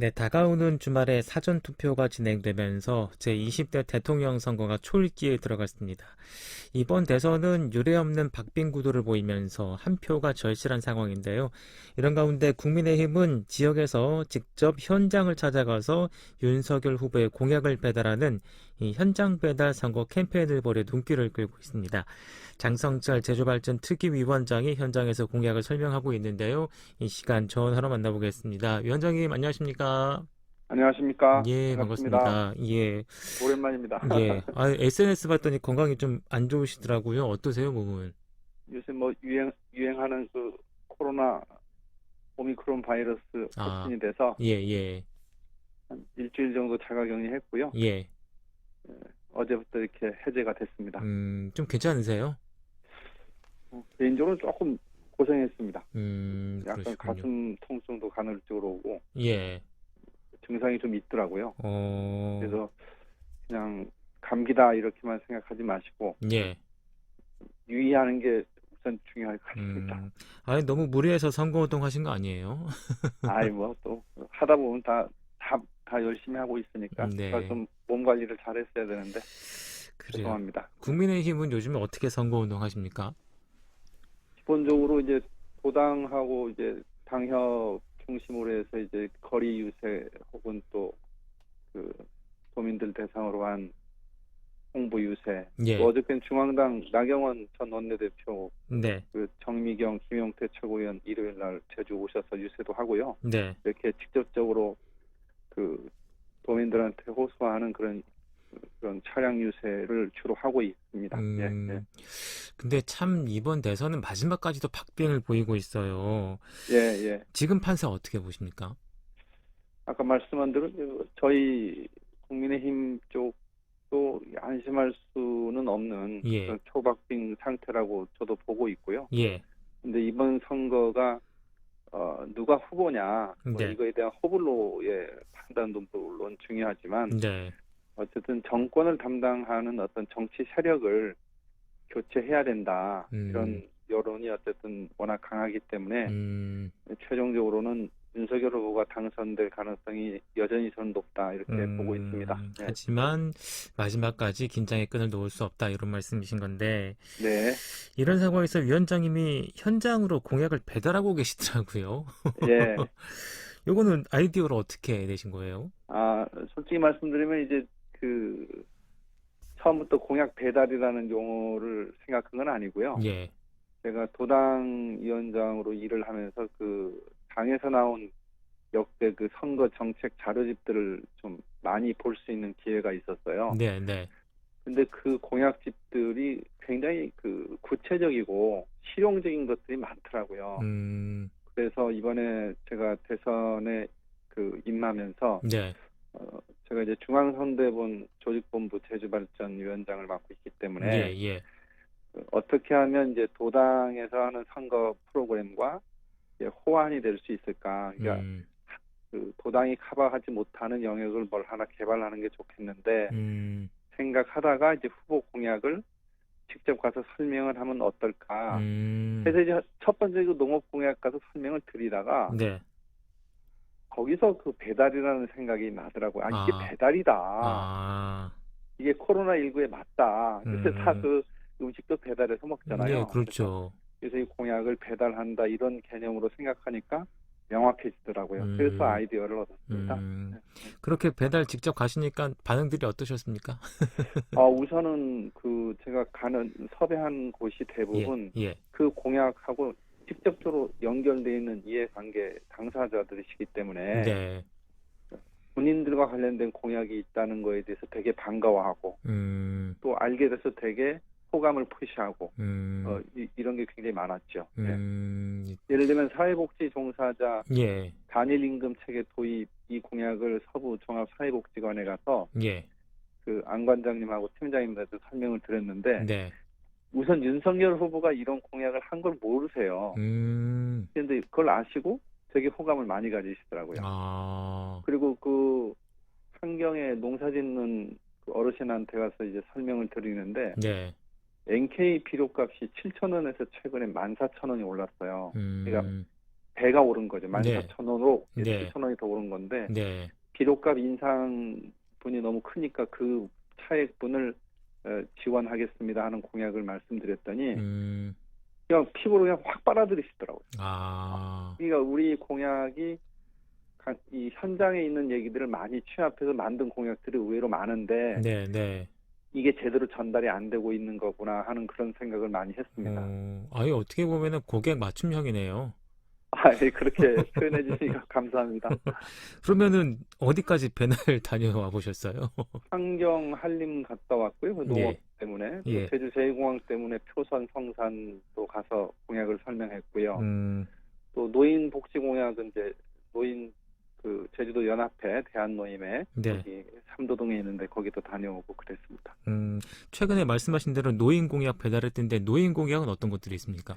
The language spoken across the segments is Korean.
네, 다가오는 주말에 사전 투표가 진행되면서 제20대 대통령 선거가 초읽기에 들어갔습니다. 이번 대선은 유례 없는 박빙 구도를 보이면서 한 표가 절실한 상황인데요. 이런 가운데 국민의힘은 지역에서 직접 현장을 찾아가서 윤석열 후보의 공약을 배달하는 이 현장 배달 선거 캠페인을 벌여 눈길을 끌고 있습니다. 장성철 제주발전 특위위원장이 현장에서 공약을 설명하고 있는데요. 이 시간 전화로 만나보겠습니다. 위원장님 안녕하십니까? 안녕하십니까? 예, 반갑습니다. 예, 오랜만입니다. 예. 아, SNS 봤더니 건강이 좀 안 좋으시더라고요. 어떠세요, 몸은? 요새 뭐 유행 유행하는 그 코로나 오미크론 바이러스 아. 확진이 돼서 예, 예, 한 일주일 정도 자가 격리했고요. 예. 어제부터 이렇게 해제가 됐습니다. 음, 좀 괜찮으세요? 어, 개인적으로 조금 고생했습니다. 음, 약간 그러시군요. 가슴 통증도 간헐적으로 오고 예, 증상이 좀 있더라고요. 어, 그래서 그냥 감기다 이렇게만 생각하지 마시고 예, 유의하는 게 우선 중요할 것 같습니다. 음, 아니, 너무 무리해서 선거운동 하신 거 아니에요? 아이 뭐 또 하다 보면 다 다 다 열심히 하고 있으니까 네. 제가 좀 몸 관리를 잘했어야 되는데 그래요. 죄송합니다. 국민의힘은 요즘에 어떻게 선거 운동 하십니까? 기본적으로 이제 도당하고 이제 당협 중심으로 해서 이제 거리 유세 혹은 또 그 도민들 대상으로 한 홍보 유세. 예, 또 어저께는 중앙당 나경원 전 원내대표, 네, 그 정미경, 김용태 최고위원 일요일 날 제주 오셔서 유세도 하고요. 네, 이렇게 직접적으로 그 도민들한테 호소하는 그런 그런 차량 유세를 주로 하고 있습니다. 예, 예. 음, 근데 참 이번 대선은 마지막까지도 박빙을 보이고 있어요. 예, 예. 지금 판세 어떻게 보십니까? 아까 말씀한 대로 그 저희 국민의힘 쪽도 안심할 수는 없는 예. 초박빙 상태라고 저도 보고 있고요. 예, 근데 이번 선거가 어, 누가 후보냐 뭐 네. 이거에 대한 호불호의 판단도 물론 중요하지만 네, 어쨌든 정권을 담당하는 어떤 정치 세력을 교체해야 된다 음. 이런 여론이 어쨌든 워낙 강하기 때문에 음, 최종적으로는 윤석열 후보가 당선될 가능성이 여전히 저는 높다 이렇게 음, 보고 있습니다. 네. 하지만 마지막까지 긴장의 끈을 놓을 수 없다 이런 말씀이신 건데 네, 이런 상황에서 위원장님이 현장으로 공약을 배달하고 계시더라고요. 예. 요거는 아이디어를 어떻게 내신 거예요? 아 솔직히 말씀드리면 이제 그 처음부터 공약 배달이라는 용어를 생각한 건 아니고요. 예, 제가 도당 위원장으로 일을 하면서 그 당에서 나온 역대 그 선거 정책 자료집들을 좀 많이 볼 수 있는 기회가 있었어요. 네, 네, 근데 그 공약집들이 굉장히 그 구체적이고 실용적인 것들이 많더라고요. 음, 그래서 이번에 제가 대선에 그 임하면서 네, 어, 제가 이제 중앙선대본 조직본부 제주발전 위원장을 맡고 있기 때문에 예, 예, 그 어떻게 하면 이제 도당에서 하는 선거 프로그램과 호환이 될 수 있을까? 그러니까 음, 그 도당이 커버하지 못하는 영역을 뭘 하나 개발하는 게 좋겠는데 음, 생각하다가 이제 후보 공약을 직접 가서 설명을 하면 어떨까? 음, 그래서 이제 첫 번째 그 농업 공약 가서 설명을 드리다가 네, 거기서 그 배달이라는 생각이 나더라고요. 아, 이게 아. 배달이다. 아, 이게 코로나 19에 맞다. 그래서 음. 다그 음식도 배달해서 먹잖아요. 네, 그렇죠. 그래서 이 공약을 배달한다 이런 개념으로 생각하니까 명확해지더라고요. 음. 그래서 아이디어를 얻었습니다. 음, 그렇게 배달 직접 가시니까 반응들이 어떠셨습니까? 어, 우선은 그 제가 가는 섭외한 곳이 대부분 예, 예, 그 공약하고 직접적으로 연결되어 있는 이해관계 당사자들이시기 때문에 네, 군인들과 관련된 공약이 있다는 거에 대해서 되게 반가워하고 음, 또 알게 돼서 되게 호감을 표시하고 음, 어, 이, 런게 굉장히 많았죠. 네. 음, 예 를 들면 사회복지 종사자 예, 단일 임금 체계 도입 이 공약을 서부 종합 사회복지관에 가서 예, 그 안 관장님하고 팀장님한테 설명을 드렸는데 네, 우선 윤석열 후보가 이런 공약을 한 걸 모르세요. 음, 그런데 그걸 아시고 되게 호감을 많이 가지시더라고요. 아, 그리고 그 환경에 농사 짓는 그 어르신한테 가서 이제 설명을 드리는데 네, NK 비료값이 7천 원에서 최근에 14,000원이 올랐어요. 음, 그러니까 배가 오른 거죠. 네. 14,000원으로 네. 7,000원이 더 오른 건데 네. 비료값 인상분이 너무 크니까 그 차액분을 어, 지원하겠습니다 하는 공약을 말씀드렸더니 음, 그냥 피부로 그냥 확 빨아들이시더라고요. 아, 그러니까 우리 공약이 가- 이 현장에 있는 얘기들을 많이 취합해서 만든 공약들이 의외로 많은데 네, 네. 이게 제대로 전달이 안 되고 있는 거구나 하는 그런 생각을 많이 했습니다. 어, 아유, 어떻게 보면은 고객 맞춤형이네요. 아, 예, 그렇게 표현해 주시니까 감사합니다. 그러면은 어디까지 배날 다녀와 보셨어요? 환경 한림 갔다 왔고요. 그 농업 예. 때문에 또 예. 제주 제2공항 때문에 표선 성산도 가서 공약을 설명했고요. 음, 또 노인 복지 공약은 이제 노인 그 제주도 연합회 대한노임회 네. 여기 삼도동에 있는데 거기도 다녀오고 그랬습니다. 음, 최근에 말씀하신 대로 노인 공약 배달했던데 노인 공약은 어떤 것들이 있습니까?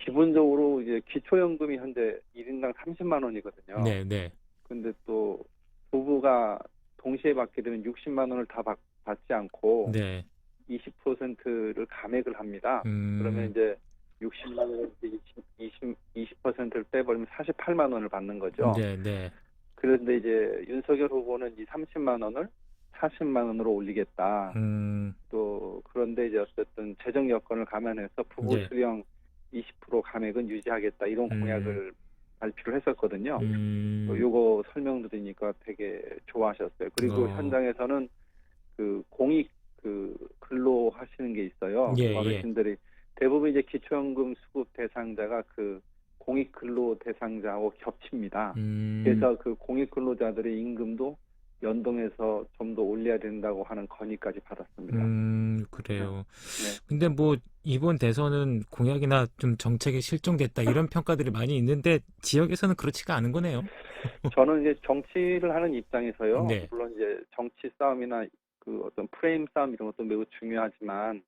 기본적으로 이제 기초연금이 현재 1인당 30만 원이거든요. 네, 네. 근데 또 부부가 동시에 받게 되면 60만 원을 다 받, 받지 않고 네. 20%를 감액을 합니다. 음, 그러면 이제 60만 원을 20, 20, 20%를 빼버리면 48만 원을 받는 거죠. 네, 네. 그런데 이제 윤석열 후보는 이 30만 원을 40만 원으로 올리겠다. 음, 또 그런데 이제 어쨌든 재정 여건을 감안해서 부부 네. 수령 20% 감액은 유지하겠다 이런 음. 공약을 발표를 했었거든요. 음, 또 요거 설명 드리니까 되게 좋아하셨어요. 그리고 어. 현장에서는 그 공익 그 근로 하시는 게 있어요. 예, 예. 어르신들이 대부분 이제 기초연금 수급 대상자가 그 공익 근로 대상자하고 겹칩니다. 음, 그래서 그 공익 근로자들의 임금도 연동해서 좀 더 올려야 된다고 하는 건의까지 받았습니다. 음, 그래요. 네. 근데 뭐 이번 대선은 공약이나 좀 정책이 실종됐다 이런 평가들이 많이 있는데 지역에서는 그렇지가 않은 거네요. 저는 이제 정치를 하는 입장에서요. 네. 물론 이제 정치 싸움이나 그 어떤 프레임 싸움 이런 것도 매우 중요하지만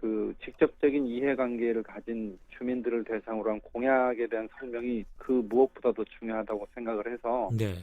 그 직접적인 이해관계를 가진 주민들을 대상으로 한 공약에 대한 설명이 그 무엇보다도 중요하다고 생각을 해서 네.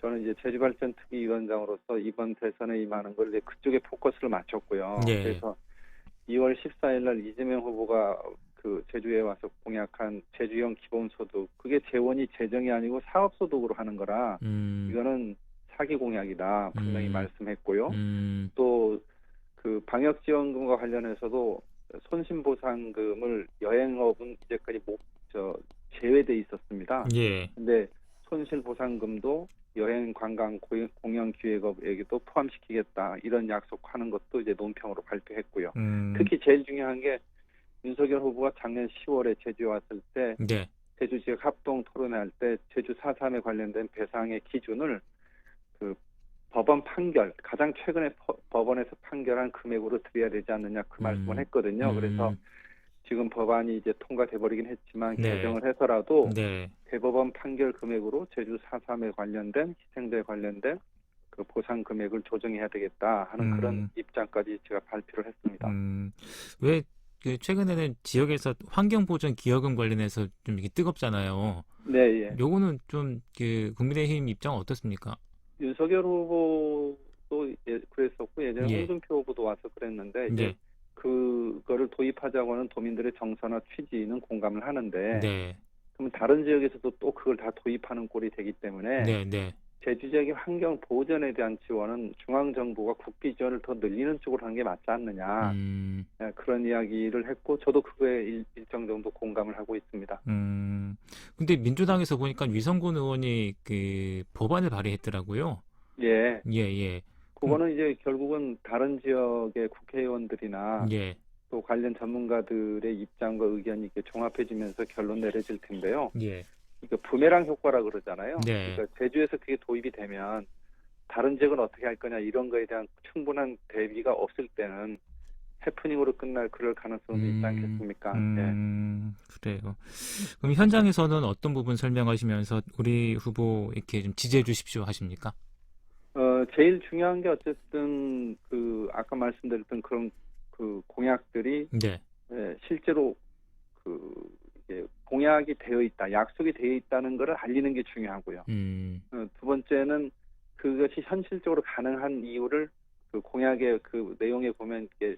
저는 이제 제주발전 특위위원장으로서 이번 대선에 임하는 걸 이제 그쪽에 포커스를 맞췄고요. 네. 그래서 2월 14일 날 이재명 후보가 그 제주에 와서 공약한 제주형 기본소득 그게 재원이 재정이 아니고 사업소득으로 하는 거라 음, 이거는 사기 공약이다 분명히 음. 말씀했고요. 음, 또 그 방역 지원금과 관련해서도 손실 보상금을 여행업은 이제까지 못, 저, 제외돼 있었습니다. 예. 근데 손실 보상금도 여행 관광 고용- 공연 기획업에게도 포함시키겠다 이런 약속하는 것도 이제 논평으로 발표했고요. 음, 특히 제일 중요한 게 윤석열 후보가 작년 10월에 제주에 왔을 때 네. 제주 지역 합동 토론회 할 때 제주 4.3에 관련된 배상의 기준을 그 법원 판결 가장 최근에 퍼- 법원에서 판결한 금액으로 드려야 되지 않느냐 그 음. 말씀을 했거든요. 음, 그래서 지금 법안이 이제 통과돼 버리긴 했지만 네. 개정을 해서라도 네. 대법원 판결 금액으로 제주 4.3에 관련된 희생자에 관련된 그 보상 금액을 조정해야 되겠다 하는 음. 그런 입장까지 제가 발표를 했습니다. 음, 왜, 그, 최근에는 지역에서 환경보전 기여금 관련해서 좀 이게 뜨겁잖아요. 네, 예. 요거는 좀, 그, 국민의힘 입장은 어떻습니까? 윤석열 후보도 예, 그랬었고 예전에 예. 홍준표 후보도 와서 그랬는데 네. 그거를 도입하자고 하는 도민들의 정서나 취지는 공감을 하는데 네. 그러면 다른 지역에서도 또 그걸 다 도입하는 꼴이 되기 때문에 네, 네. 제주 지역의 환경 보전에 대한 지원은 중앙 정부가 국비 지원을 더 늘리는 쪽으로 하는 게 맞지 않느냐 음, 예, 그런 이야기를 했고 저도 그거에 일, 일정 정도 공감을 하고 있습니다. 음. 근데 민주당에서 보니까 위성군 의원이 그 법안을 발의했더라고요. 예, 예, 예. 그거는 이제 결국은 다른 지역의 국회의원들이나 예, 또 관련 전문가들의 입장과 의견이 이렇게 종합해지면서 결론 내려질 텐데요. 예. 이거 부메랑 효과라 그러잖아요. 네. 그러니까 제주에서 그게 도입이 되면 다른 지역은 어떻게 할 거냐 이런 거에 대한 충분한 대비가 없을 때는 해프닝으로 끝날 그럴 가능성도 있지 음, 않겠습니까? 예. 음, 그래요. 그럼 현장에서는 어떤 부분 설명하시면서 우리 후보 이렇게 좀 지지해 주십시오 하십니까? 어, 제일 중요한 게 어쨌든 그 아까 말씀드렸던 그런 그 공약들이 네. 예, 실제로 그 공약이 되어 있다, 약속이 되어 있다는 것을 알리는 게 중요하고요. 음, 어, 두 번째는 그것이 현실적으로 가능한 이유를 그 공약의 그 내용에 보면 이게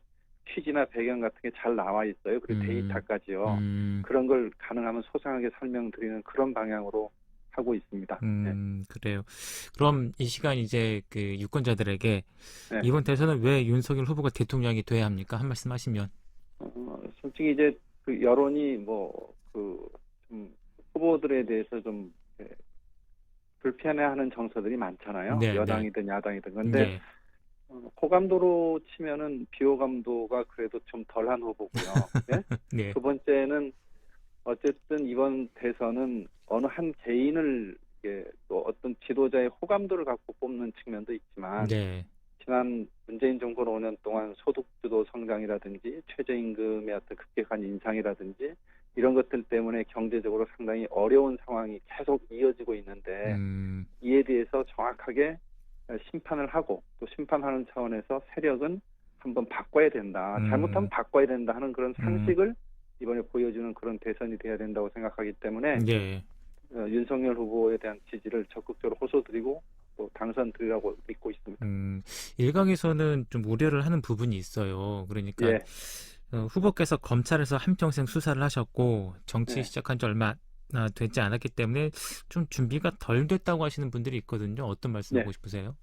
취지나 배경 같은 게 잘 나와 있어요. 그리고 음. 데이터까지요. 음, 그런 걸 가능하면 소상하게 설명드리는 그런 방향으로 하고 있습니다. 네. 음, 그래요. 그럼 이 시간 이제 그 유권자들에게 네. 이번 대선은 왜 윤석열 후보가 대통령이 돼야 합니까? 한 말씀 하시면. 어, 솔직히 이제 그 여론이 뭐 그좀 후보들에 대해서 좀 예, 불편해하는 정서들이 많잖아요. 네, 여당이든 야당이든. 근데 예. 어, 호감도로 치면은 비호감도가 그래도 좀 덜한 후보고요. 예? 네. 두 번째는 어쨌든 이번 대선은 어느 한 개인을 이게 또 어떤 지도자의 호감도를 갖고 뽑는 측면도 있지만 네. 지난 문재인 정권 5년 동안 소득주도 성장이라든지 최저임금의 어떤 급격한 인상이라든지 이런 것들 때문에 경제적으로 상당히 어려운 상황이 계속 이어지고 있는데 음, 이에 대해서 정확하게 심판을 하고 또 심판하는 차원에서 세력은 한번 바꿔야 된다. 음. 잘못하면 바꿔야 된다 하는 그런 상식을 이번에 보여주는 그런 대선이 돼야 된다고 생각하기 때문에 예. 어, 윤석열 후보에 대한 지지를 적극적으로 호소드리고 또 당선드리라고 믿고 있습니다. 음, 일각에서는 좀 우려를 하는 부분이 있어요. 그러니까 예. 어, 후보께서 검찰에서 한평생 수사를 하셨고 정치 네. 시작한 지 얼마 아, 되지 않았기 때문에 좀 준비가 덜 됐다고 하시는 분들이 있거든요. 어떤 말씀하고 네. 싶으세요?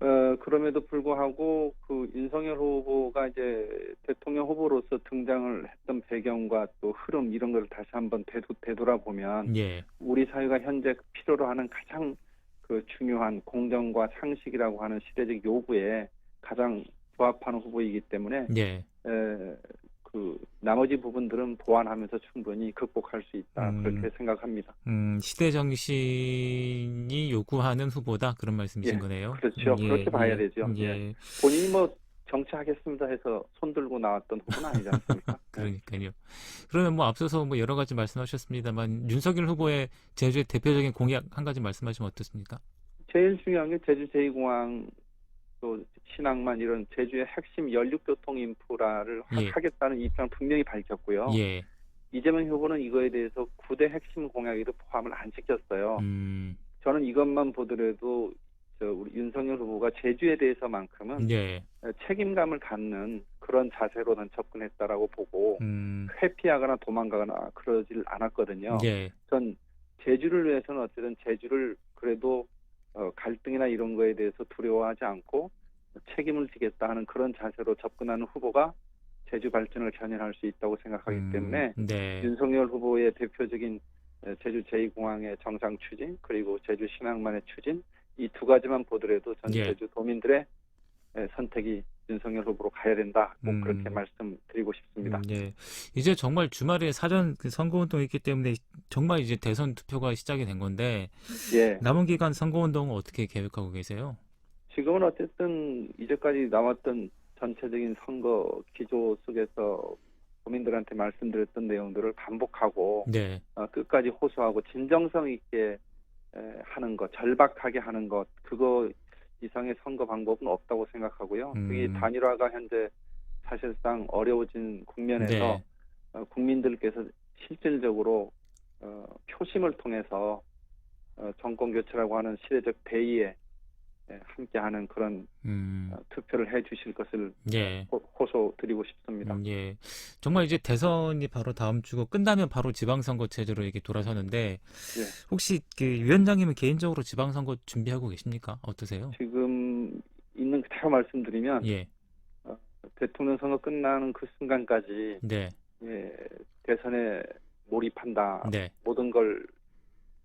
어, 그럼에도 불구하고 그 윤석열 후보가 이제 대통령 후보로서 등장을 했던 배경과 또 흐름 이런 걸 다시 한번 되돌, 되돌아보면 예. 우리 사회가 현재 필요로 하는 가장 그 중요한 공정과 상식이라고 하는 시대적 요구에 가장 부합하는 후보이기 때문에 예. 에, 그 나머지 부분들은 보완하면서 충분히 극복할 수 있다 음. 그렇게 생각합니다. 음, 시대 정신이 요구하는 후보다 그런 말씀이신 예, 거네요. 그렇죠. 그렇게 봐야 되죠. 예. 본인이 뭐 정치하겠습니다 해서 손 들고 나왔던 후보는 아니지 않습니까? 네. 그러니까요. 그러면 뭐 앞서서 뭐 여러 가지 말씀하셨습니다만 윤석열 후보의 제주의 대표적인 공약 한 가지 말씀하시면 어떻습니까? 제일 중요한 게 제주 제2공항 또 신항만 이런 제주의 핵심 연륙교통 인프라를 하- 예. 하겠다는 입장을 분명히 밝혔고요. 예. 이재명 후보는 이거에 대해서 9대 핵심 공약에도 포함을 안 시켰어요. 음, 저는 이것만 보더라도 저 우리 윤석열 후보가 제주에 대해서만큼은 예. 책임감을 갖는 그런 자세로는 접근했다라고 보고 음, 회피하거나 도망가거나 그러질 않았거든요. 예. 전 제주를 위해서는 어쨌든 제주를 그래도 어, 갈등이나 이런 거에 대해서 두려워하지 않고 책임을 지겠다 하는 그런 자세로 접근하는 후보가 제주 발전을 견인할 수 있다고 생각하기 음, 때문에 네. 윤석열 후보의 대표적인 에, 제주 제2공항의 정상 추진 그리고 제주 신항만의 추진 이 두 가지만 보더라도 전 예. 제주 도민들의 에, 선택이 윤석열 후보로 가야 된다. 꼭 음. 그렇게 말씀드리고 싶습니다. 음, 예. 이제 정말 주말에 사전 그 선거운동이 있기 때문에 정말 이제 대선 투표가 시작이 된 건데 예. 남은 기간 선거운동은 어떻게 계획하고 계세요? 지금은 어쨌든 이제까지 나왔던 전체적인 선거 기조 속에서 국민들한테 말씀드렸던 내용들을 반복하고 네. 어, 끝까지 호소하고 진정성 있게 에, 하는 것, 절박하게 하는 것, 그거 이상의 선거 방법은 없다고 생각하고요. 음. 특히 단일화가 현재 사실상 어려워진 국면에서 네. 어, 국민들께서 실질적으로 어, 표심을 통해서 어, 정권 교체라고 하는 시대적 대의에 에, 함께하는 그런 음, 어, 투표를 해주실 것을 예. 호, 호소드리고 싶습니다. 음, 예. 정말 이제 대선이 바로 다음 주고 끝나면 바로 지방선거 체제로 이게 돌아서는데 예. 혹시 그 위원장님은 개인적으로 지방선거 준비하고 계십니까? 어떠세요? 지금 있는 그대로 말씀드리면 예. 대통령 선거 끝나는 그 순간까지 네. 예, 대선에 몰입한다, 네. 모든 걸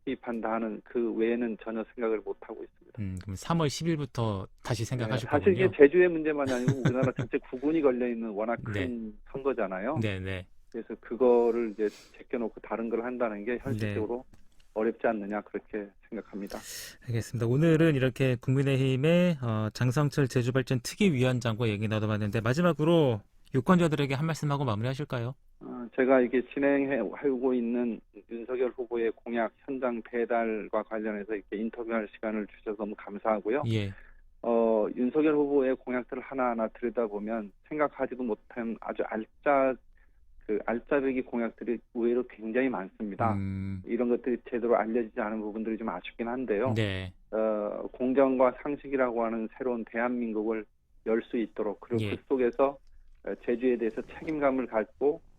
투입한다 하는 그 외에는 전혀 생각을 못 하고 있습니다. 음, 그럼 3월 10일부터 다시 예, 생각하실 사실 거군요. 이게 제주의 문제만이 아니고 우리나라 전체 구군이 걸려 있는 워낙 큰 네. 선거잖아요. 네, 네. 그래서 그거를 이제 제껴놓고 다른 걸 한다는 게 네. 현실적으로 어렵지 않느냐 그렇게 생각합니다. 알겠습니다. 오늘은 이렇게 국민의힘의 어, 장성철 제주발전 특위위원장과 얘기 나눠봤는데 마지막으로 유권자들에게 한 말씀 하고 마무리하실까요? 어, 제가 이게 진행하고 있는 윤석열 후보의 공약 현장 배달과 관련해서 이렇게 인터뷰할 시간을 주셔서 너무 감사하고요. 예. 어, 윤석열 후보의 공약들을 하나하나 들여다보면 생각하지도 못한 아주 알짜 그 알짜배기 공약들이 의외로 굉장히 많습니다. 음, 이런 것들이 제대로 알려지지 않은 부분들이 좀 아쉽긴 한데요. 네. 어, 공정과 상식이라고 하는 새로운 대한민국을 열 수 있도록 그리고 예. 그 속에서 어, 제주에 대해서 책임감을 갖고 어,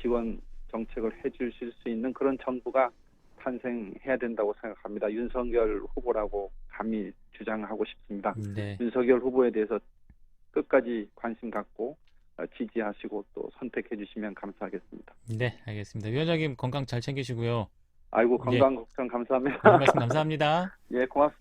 지원 정책을 해주실 수 있는 그런 정부가 탄생해야 된다고 생각합니다. 윤석열 후보라고 감히 주장하고 싶습니다. 네. 윤석열 후보에 대해서 끝까지 관심 갖고 어, 지지하시고 또 선택해 주시면 감사하겠습니다. 네, 알겠습니다. 위원장님 건강 잘 챙기시고요. 아이고 예. 건강 걱정 감사합니다. 말씀 감사합니다. 예, 고맙습니다.